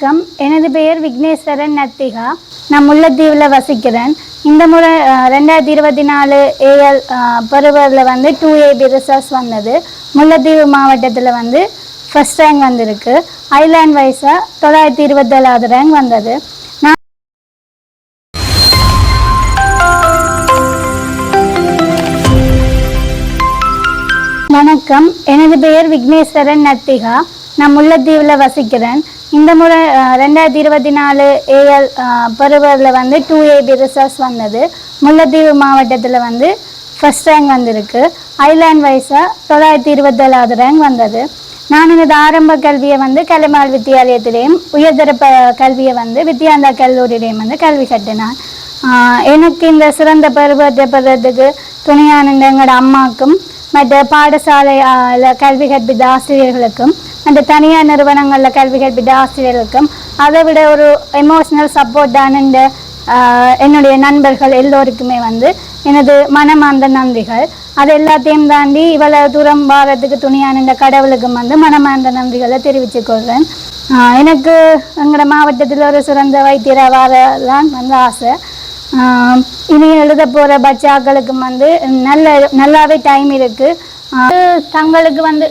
வணக்கம். எனது பெயர் விக்னேஸ்வரன் நத்திகா. நான் முல்லைத்தீவில் வசிக்கிறேன். இந்த முறை ரெண்டாயிரத்தி இருபத்தி நாலு ஏஎல் பருவத்தில் வந்து டூ ஏபி ரிசர்ச் வந்தது. முல்லைத்தீவு மாவட்டத்தில் வந்து ஃபஸ்ட் ரேங்க் வந்திருக்கு. ஐலாண்ட் வைஸாக தொள்ளாயிரத்தி இருபத்தேழாவது ரேங்க் வந்தது. நான் வணக்கம். எனது பெயர் விக்னேஸ்வரன் நத்திகா. நான் முல்லைத்தீவில் வசிக்கிறேன். இந்த முறை ரெண்டாயிரத்தி இருபத்தி நாலு ஏஎல் பருவத்தில் வந்து டூ ஏபி ரிசர்ச் வந்தது. முல்லைத்தீவு மாவட்டத்தில் வந்து ஃபர்ஸ்ட் ரேங்க் வந்திருக்கு. ஐலாண்ட் வைஸாக தொள்ளாயிரத்தி இருபத்தேழாவது ரேங்க் வந்தது. நான் எனது ஆரம்ப கல்வியை வந்து கலைமால் வித்தியாலயத்திலேயும் உயர்தர ப கல்வியை வந்து வித்யாந்தா கல்லூரியிலையும் வந்து கல்வி கட்டினான் எனக்கு இந்த சிறந்த பருவத்தை பெறதுக்கு துணையான எங்களோட அம்மாக்கும் மற்ற பாடசாலை கல்வி கற்பித்த ஆசிரியர்களுக்கும் அந்த தனியார் நிறுவனங்களில் கல்வி கற்பித்த ஆசிரியர்களுக்கும் அதை விட ஒரு எமோஷனல் சப்போர்ட்டான இந்த என்னுடைய நண்பர்கள் எல்லோருக்குமே வந்து எனது மனமார்ந்த நன்றிகள். அது எல்லாத்தையும் தாண்டி இவ்வளவு தூரம் வாரத்துக்கு துணியான இந்த கடவுளுக்கும் வந்து மனமார்ந்த நன்றிகளை தெரிவித்துக் கொள்கிறேன். எனக்கு எங்களோட மாவட்டத்தில் ஒரு சிறந்த வைத்தியராக வரலாம் வந்து ஆசை. இனி எழுத போகிற பச்சாக்களுக்கும் வந்து நல்ல நல்லாவே டைம் இருக்குது தங்களுக்கு வந்து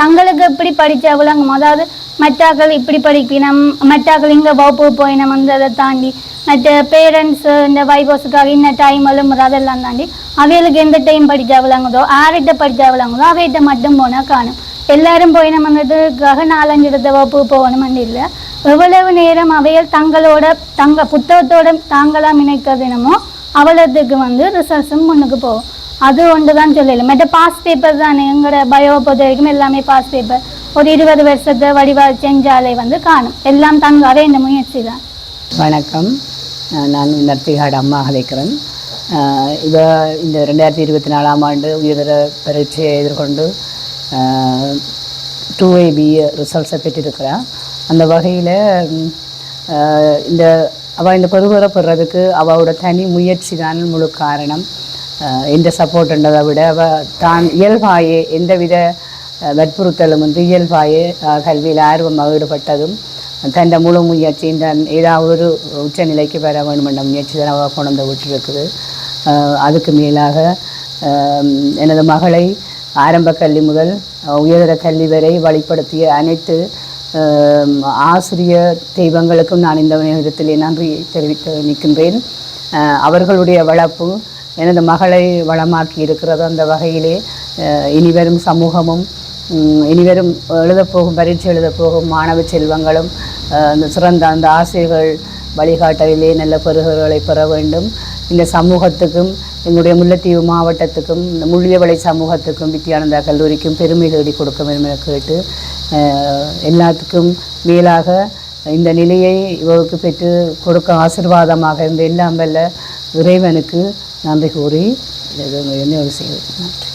தங்களுக்கு எப்படி படித்தவளங்க அதாவது மற்றாக்கள் இப்படி படிக்கணும் மற்றாக்கள் இங்கே வகுப்பு போயினம் வந்து அதை தாண்டி மற்ற பேரண்ட்ஸ் இந்த வைபோஸுக்காக இன்ன டைம் எழும்புற அதெல்லாம் தாண்டி அவைகளுக்கு எந்த டைம் படித்தவளங்குதோ ஆறிட்ட படித்தவளங்குதோ அவைகிட்ட மட்டும் போனால் காணும். எல்லாரும் போய் நம்ம வந்ததுக்காக நாலஞ்சு இடத்த வகுப்பு போகணும்னு இல்லை. எவ்வளவு நேரம் அவைகள் தங்களோட தங்க புத்தகத்தோட தாங்களாக இணைக்கிறதுனமோ அவ்வளோத்துக்கு வந்து ரிசர்ச்சும் முன்னுக்கு போகும். அது ஒன்று தான் சொல்லல. மற்ற பாஸ் பேப்பர் தானே எங்களோட பயோ பொறுத்த வரைக்கும் எல்லாமே பாஸ் பேப்பர் ஒரு இருபது வருஷத்தை வடிவாக செஞ்சாலே வந்து காணும். எல்லாம் தங்காவே இந்த முயற்சி தான் வணக்கம் நான் நர்த்திகாடு அம்மா அழைக்கிறேன். இவ இந்த ரெண்டாயிரத்தி இருபத்தி நாலாம் ஆண்டு உயர்தர பரீட்சையை எதிர்கொண்டு டூ ஏபி ரிசல்ட்ஸை பெற்றிருக்கிறாள் அந்த வகையில் இந்த அவள் இந்த பருவரை பெறதுக்கு அவளோட தனி முயற்சி தான் முழு காரணம். எந்த சப்போர்ட்ன்றதை விட அவ தான் இயல்பாயே எந்தவித வற்புறுத்தலும் வந்து இயல்பாயே கல்வியில் ஆர்வமாக ஈடுபட்டதும் தன் முழு முயற்சியும் தன் ஏதாவது ஒரு உச்சநிலைக்கு வர வேண்டும் என்ற முயற்சி தான் அவள் கொண்டு விட்டுருக்குது. அதுக்கு மேலாக எனது மகளை ஆரம்ப கல்வி முதல் உயர்தர கல்வி வரை வழிப்படுத்திய அனைத்து ஆசிரியர் தெய்வங்களுக்கும் நான் இந்த நேரத்திலே நன்றி தெரிவித்து நிற்கின்றேன். அவர்களுடைய வளர்ப்பு எனது மகளை வளமாக்கி இருக்கிறது அந்த வகையிலே இனிவரும் சமூகமும் இனிவரும் எழுதப்போகும் பரீட்சை எழுதப்போகும் மாணவ செல்வங்களும் அந்த சிறந்த அந்த ஆசிரியர்கள் வழிகாட்டலிலே நல்ல பெறுகிறவர்களை பெற வேண்டும். இந்த சமூகத்துக்கும் எங்களுடைய முல்லைத்தீவு மாவட்டத்துக்கும் இந்த முள்ளியவளை சமூகத்துக்கும் வித்யானந்தா கல்லூரிக்கும் பெருமை தேடி கொடுக்க வேண்டும் என கேட்டு எல்லாத்துக்கும் மேலாக இந்த நிலையை இவருக்கு பெற்று கொடுக்க ஆசீர்வாதமாக இருந்த எல்லாம் வல்ல இறைவனுக்கு நன்றி கூறி இது என்ன செய்வது நன்றி.